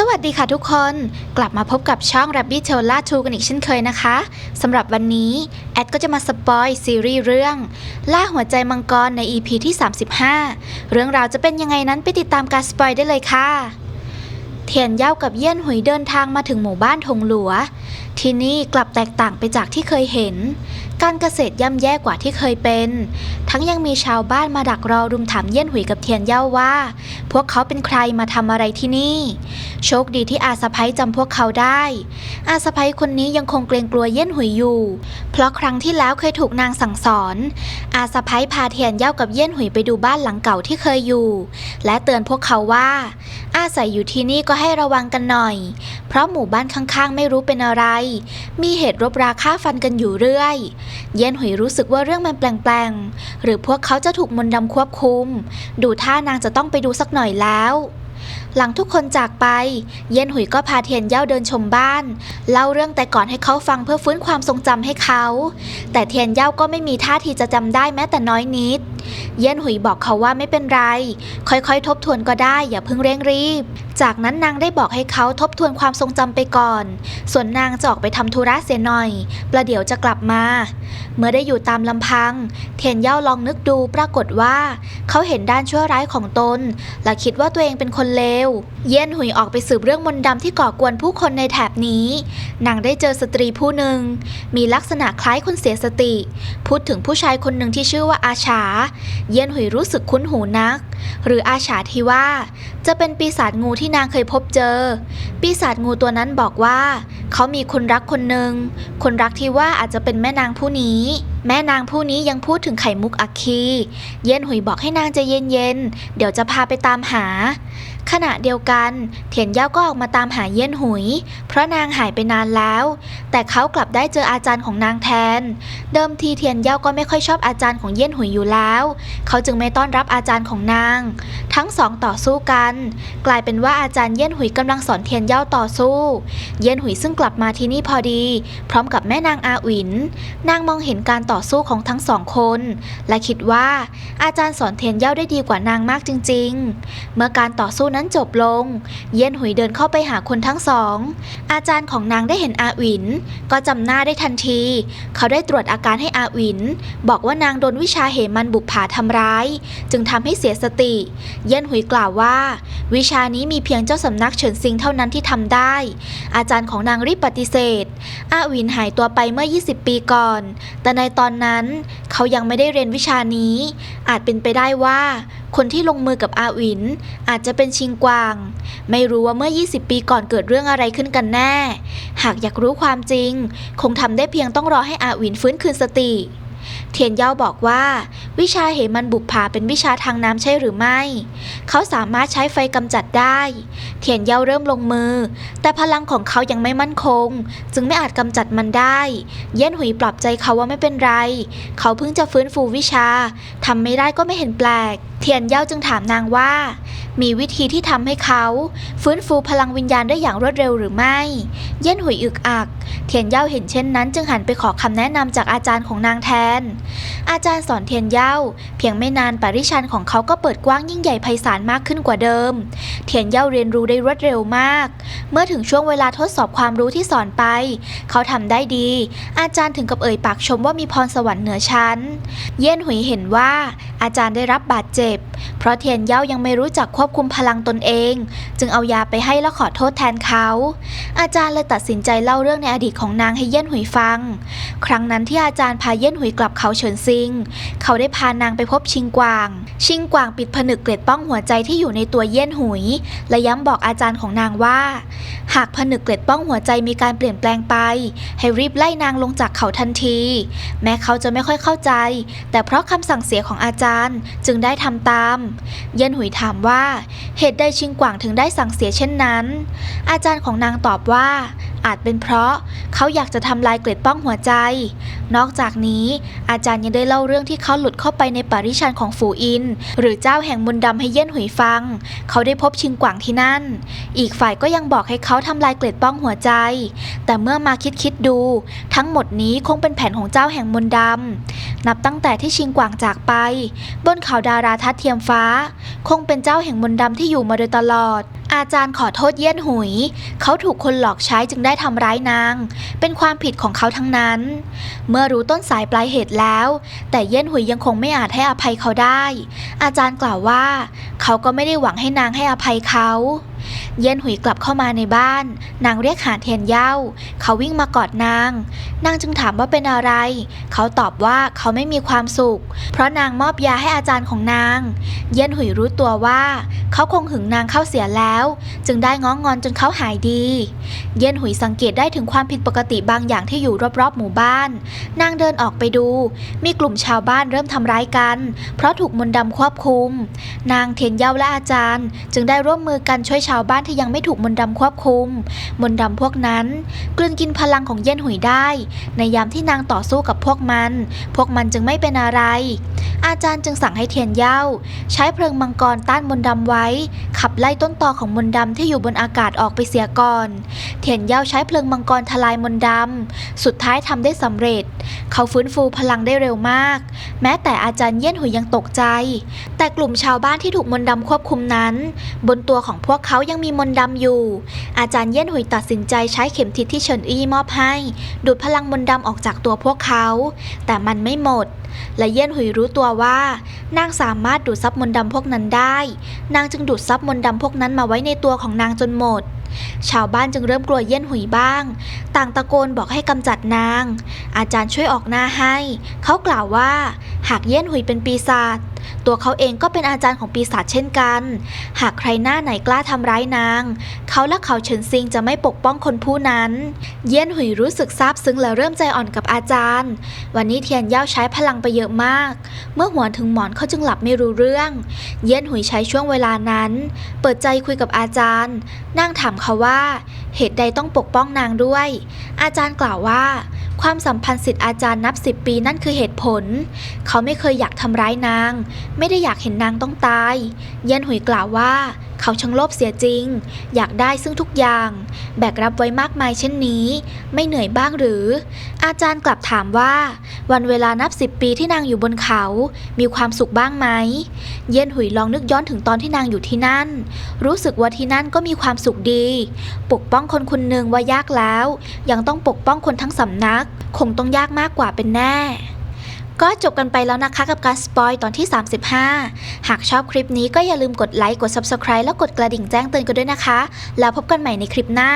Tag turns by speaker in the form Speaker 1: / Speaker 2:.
Speaker 1: สวัสดีค่ะทุกคนกลับมาพบกับช่อง Rabbit t a i l a 2กันอีกเช่นเคยนะคะสำหรับวันนี้ แอดก็จะมาสปอยซีรีส์เรื่อง ล่าหัวใจมังกรใน EP ที่ 35 เรื่องราวจะเป็นยังไงนั้นไปติดตามการสปอยได้เลยค่ะ เทียนเย่ากับเยี่ยนหุยเดินทางมาถึงหมู่บ้านทงหลัว ที่นี่กลับแตกต่างไปจากที่เคยเห็น การเกษตรย่ำแย่กว่าที่เคยเป็น ทั้งยังมีชาวบ้านมาดักรอรุมถามเยี่ยนหุยกับเทียนเย่าว่า พวกเขาเป็นใครมาทำอะไรที่นี่ โชคดีที่อาสะพ้ยจำพวกเขาได้ อาสะพ้ยคนนี้ยังคงเกรงกลัวเยี่ยนหุยอยู่ เพราะครั้งที่แล้วเคยถูกนางสั่งสอน อาสะพ้ยพาเทียนเย่ากับเยี่ยนหุยไปดูบ้านหลังเก่าที่เคยอยู่ และเตือนพวกเขาว่า อาศัยอยู่ที่นี่ก็ให้ระวังกันหน่อย เพราะหมู่บ้านข้างๆ ไม่รู้เป็นอะไร มีเหตุรบราฆ่าฟันกันอยู่เรื่อยเย็นหุยรู้สึกว่าเรื่องมันแปลงๆ หรือพวกเขาจะถูกมนต์ดำควบคุม ดูท่านางจะต้องไปดูสักหน่อยแล้ว หลังทุกคนจากไป เย็นหุยก็พาเทียนเย่าเดินชมบ้าน เล่าเรื่องแต่ก่อนให้เขาฟังเพื่อฟื้นความทรงจำให้เขา แต่เทียนเย่าก็ไม่มีท่าทีจะจำได้แม้แต่น้อยนิด เย็นหุยบอกเขาว่าไม่เป็นไร ค่อยๆ ทบทวนก็ได้อย่าเพิ่งเร่งรีบ จากนั้นนางได้บอกให้เขาทบทวนความทรงจำไปก่อน ส่วนนางจะออกไปทำธุระเสียหน่อย ประเดี๋ยวจะกลับมา เมื่อได้อยู่ตามลำพัง เทียนเย่าลองนึกดูปรากฏว่า เขาเห็นด้านชั่วร้ายของตน และคิดว่าตัวเองเป็นคนเลวเย็นหุยออกไปสืบเรื่องมนต์ดำที่ก่อกวนผู้คนในแถบนี้ นางได้เจอสตรีผู้หนึ่ง มีลักษณะคล้ายคนเสียสติ พูดถึงผู้ชายคนหนึ่งที่ชื่อว่าอาชา เย็นหุยรู้สึกคุ้นหูนัก หรืออาชาที่ว่า จะเป็นปีศาจงูที่นางเคยพบเจอ ปีศาจงูตัวนั้นบอกว่า เขามีคนรักคนหนึ่ง คนรักที่ว่าอาจจะเป็นแม่นางผู้นี้ แม่นางผู้นี้ยังพูดถึงไข่มุกอัคคี เย็นหุยบอกให้นางใจเย็นๆ เดี๋ยวจะพาไปตามหา ขณะเดียวกันเทียนเย่าก็ออกมาตามหาเยี่ยนหุย เพราะนางหายไปนานแล้ว แต่เขากลับได้เจออาจารย์ของนางแทน เดิมทีเทียนเย่าก็ไม่ค่อยชอบอาจารย์ของเยี่ยนหุยอยู่แล้ว เขาจึงไม่ต้อนรับอาจารย์ของนาง ทั้งสองต่อสู้กัน กลายเป็นว่าอาจารย์เยี่ยนหุยกำลังสอนเทียนเย่าต่อสู้ เยี่ยนหุยซึ่งกลับมาที่นี่พอดี พร้อมกับแม่นางอาหวินนางมองเห็นการต่อ่อสู้ของทั้งสองคน และคิดว่าอาจารย์สอนเทียนเย่าได้ดีกว่านางมากจริง ๆ เมื่อการต่อสู้นั้นจบลง เย็นหุยเดินเข้าไปหาคนทั้งสอง อาจารย์ของนางได้เห็นอาวิน ก็จำหน้าได้ทันที เขาได้ตรวจอาการให้อาวิน บอกว่านางโดนวิชาเหมันบุปผาทำร้าย จึงทำให้เสียสติ เย็นหุยกล่าวว่า วิชานี้มีเพียงเจ้าสำนักเฉินซิงเท่านั้นที่ทำได้ อาจารย์ของนางรีบปฏิเสธอาวินหายตัวไปเมื่อ 20 ปีก่อน แต่ในตอนนั้น เขายังไม่ได้เรียนวิชานี้ อาจเป็นไปได้ว่า คนที่ลงมือกับอาวิน อาจจะเป็นชิงกวาง ไม่รู้ว่าเมื่อ 20 ปีก่อนเกิดเรื่องอะไรขึ้นกันแน่ หากอยากรู้ความจริง คงทำได้เพียงต้องรอให้อาวินฟื้นคืนสติ เทียนเย่าบอกว่า วิชาเหมันบุกผาเป็นวิชาทางน้ำใช่หรือไม่ เขาสามารถใช้ไฟกำจัดได้ เทียนเย่าเริ่มลงมือ แต่พลังของเขายังไม่มั่นคง จึงไม่อาจกำจัดมันได้ เย็นหุยปลอบใจเขาว่าไม่เป็นไร เขาเพิ่งจะฟื้นฟูวิชาทำไม่ได้ก็ไม่เห็นแปลก ทียนเย่าจึงถามนางว่า มีวิธีที่ทำให้เขาฟื้นฟูพลังวิญญาณได้อย่างรวดเร็วหรือไม่ เย็นหุยอึกอัก เทียนเย่าเห็นเช่นนั้น จึงหันไปขอคำแนะนำจากอาจารย์ของนางแทน อาจารย์สอนเทียนเย่าเพียงไม่นานปริชันของเขาก็เปิดกว้างยิ่งใหญ่ไพศาลมากขึ้นกว่าเดิม เทียนเย่าเรียนรู้ได้รวดเร็วมาก เมื่อถึงช่วงเวลาทดสอบความรู้ที่สอนไป เขาทำได้ดี อาจารย์ถึงกับเอ่ยปากชมว่ามีพรสวรรค์เหนือชั้น เย็นหุยเห็นว่า อาจารย์ได้รับบาดเจ็บเพราะเทียนเย่ายังไม่รู้จักควบคุมพลังตนเอง จึงเอายาไปให้แล้วขอโทษแทนเขา อาจารย์เลยตัดสินใจเล่าเรื่องในอดีตของนางให้เย็นหุยฟัง ครั้งนั้นที่อาจารย์พาเย็นหุยกลับเขาเฉินซิง เขาได้พานางไปพบชิงกวาง ชิงกวางปิดผนึกเกล็ดป้องหัวใจที่อยู่ในตัวเย็นหุย และย้ำบอกอาจารย์ของนางว่า หากผนึกเกล็ดป้องหัวใจมีการเปลี่ยนแปลงไป ให้รีบไล่นางลงจากเขาทันที แม้เขาจะไม่ค่อยเข้าใจ แต่เพราะคำสั่งเสียของอาจารย์จึงได้ทำตามเย็นหุยถามว่า เหตุใดชิงกวางถึงได้สั่งเสียเช่นนั้น อาจารย์ของนางตอบว่า อาจเป็นเพราะเขาอยากจะทำลายเกล็ดป้องหัวใจ นอกจากนี้อาจารย์ยังได้เล่าเรื่องที่เขาหลุดเข้าไปในปาริชันของฝูอิน หรือเจ้าแห่งมนต์ดำให้เย็นหุยฟัง เขาได้พบชิงกวางที่นั่น อีกฝ่ายก็ยังบอกให้เขาทำลายเกล็ดป้องหัวใจ แต่เมื่อมาคิดคิดดู ทั้งหมดนี้คงเป็นแผนของเจ้าแห่งมนต์ดำนับตั้งแต่ที่ชิงกวางจากไป บนเขาดาราทัศเทียมฟ้า คงเป็นเจ้าแห่งมนต์ดำที่อยู่มาโดยตลอด อาจารย์ขอโทษเยี่ยนหุย เขาถูกคนหลอกใช้จึงได้ทำร้ายนาง เป็นความผิดของเขาทั้งนั้น เมื่อรู้ต้นสายปลายเหตุแล้ว แต่เยี่ยนหุยยังคงไม่อาจให้อภัยเขาได้ อาจารย์กล่าวว่า เขาก็ไม่ได้หวังให้นางให้อภัยเขา เย็นหุยกลับเข้ามาในบ้าน นางเรียกหาเทียนเย้าเขาวิ่งมากอดนาง นางจึงถามว่าเป็นอะไร เขาตอบว่าเขาไม่มีความสุข เพราะนางมอบยาให้อาจารย์ของนาง เย็นหุยรู้ตัวว่า เขาคงหึงนางเข้าเสียแล้ว จึงได้ง้องงอนจนเขาหายดี เย็นหุยสังเกตได้ถึงความผิดปกติบางอย่างที่อยู่รอบๆหมู่บ้าน นางเดินออกไปดู มีกลุ่มชาวบ้านเริ่มทำร้ายกัน เพราะถูกมนต์ดำควบคุม นางเทียนเย้าและอาจารย์ จึงได้ร่วมมือกันช่วยชาวบ้านที่ยังไม่ถูกมนต์ดำควบคุม มนต์ดำพวกนั้นกลืนกินพลังของเย็นหุยได้ ในยามที่นางต่อสู้กับพวกมัน พวกมันจึงไม่เป็นอะไร อาจารย์จึงสั่งให้เทียนเย้าใช้เพลิงมังกรต้านมนต์ดำไว้ ขับไล่ต้นตอของมนต์ดำที่อยู่บนอากาศออกไปเสียก่อน เทียนเย้าใช้เพลิงมังกรทลายมนต์ดำสุดท้ายทำได้สำเร็จ เขาฟื้นฟูพลังได้เร็วมาก แม้แต่อาจารย์เยี่ยนหุยยังตกใจ แต่กลุ่มชาวบ้านที่ถูกมนต์ดำควบคุมนั้น บนตัวของพวกเขายังมีมนต์ดำอยู่ อาจารย์เยี่ยนหุยตัดสินใจใช้เข็มทิศที่เฉินอี้มอบให้ ดูดพลังมนต์ดำออกจากตัวพวกเขา แต่มันไม่หมด และเยี่ยนหุยรู้ตัวว่า นางสามารถดูดซับมนต์ดำพวกนั้นได้ นางจึงดูดซับมนต์ดำพวกนั้นมาไว้ในตัวของนางจนหมด ชาวบ้านจึงเริ่มกลัวเยี่ยนหุยบ้าง ต่างตะโกนบอกให้กำจัดนาง อาจารย์ช่วยออกหน้าให้ เขากล่าวว่า หากเยี่ยนหุยเป็นปีศาจตัวเขาเองก็เป็นอาจารย์ของปีศาจเช่นกัน หากใครหน้าไหนกล้าทำร้ายนาง เขาและเขาเฉินซิงจะไม่ปกป้องคนผู้นั้น เยี่ยนหุยรู้สึกซาบซึ้งและเริ่มใจอ่อนกับอาจารย์ วันนี้เทียนเย่าใช้พลังไปเยอะมาก เมื่อหัวถึงหมอนเขาจึงหลับไม่รู้เรื่อง เยี่ยนหุยใช้ช่วงเวลานั้น เปิดใจคุยกับอาจารย์นางถามเขาว่า เหตุใดต้องปกป้องนางด้วย อาจารย์กล่าวว่า ความสัมพันธ์สิทธิ์อาจารย์นับสิบปีนั่นคือเหตุผล เขาไม่เคยอยากทำร้ายนาง ไม่ได้อยากเห็นนางต้องตาย เย็นหุยกล่าวว่า เขาช่างโลภเสียจริง อยากได้ซึ่งทุกอย่าง แบกรับไว้มากมายเช่นนี้ ไม่เหนื่อยบ้างหรือ อาจารย์กลับถามว่า วันเวลานับสิบปีที่นางอยู่บนเขา มีความสุขบ้างไหม เย็นหุยลองนึกย้อนถึงตอนที่นางอยู่ที่นั่น รู้สึกว่าที่นั่นก็มีความสุขดี ปกป้องคนคนหนึ่งว่ายากแล้ว ยังต้องปกป้องคนทั้งสำนัก คงต้องยากมากกว่าเป็นแน่ก็จบกันไปแล้วนะคะกับการสปอยตอนที่ 35 หากชอบคลิปนี้ก็อย่าลืมกดไลค์ กด Subscribe แล้วกดกระดิ่งแจ้งเตือนกันด้วยนะคะ แล้วพบกันใหม่ในคลิปหน้า